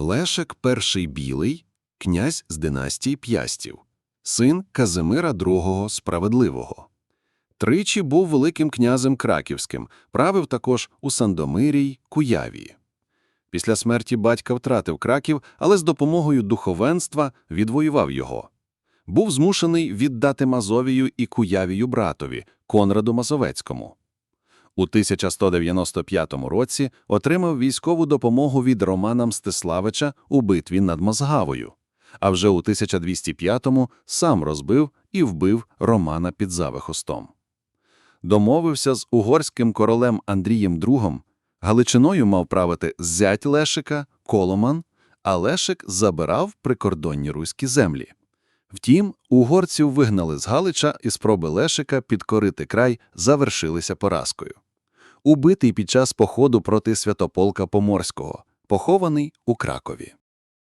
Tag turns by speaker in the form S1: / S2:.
S1: Лешек перший білий, князь з династії П'ястів, син Казимира II Справедливого. Тричі був великим князем краківським, правив також у Сандомирій, Куявії. Після смерті батька втратив Краків, але з допомогою духовенства відвоював його. Був змушений віддати Мазовію і Куявію братові, Конраду Мазовецькому. У 1195 році отримав військову допомогу від Романа Мстиславича у битві над Мозгавою, а вже у 1205-му сам розбив і вбив Романа під Завихостом. Домовився з угорським королем Андрієм II, Галичиною мав правити зять Лешика, Коломан, а Лешик забирав прикордонні руські землі. Втім, угорців вигнали з Галича, і спроби Лешика підкорити край завершилися поразкою. Убитий під час походу проти Святополка Поморського, похований у Кракові.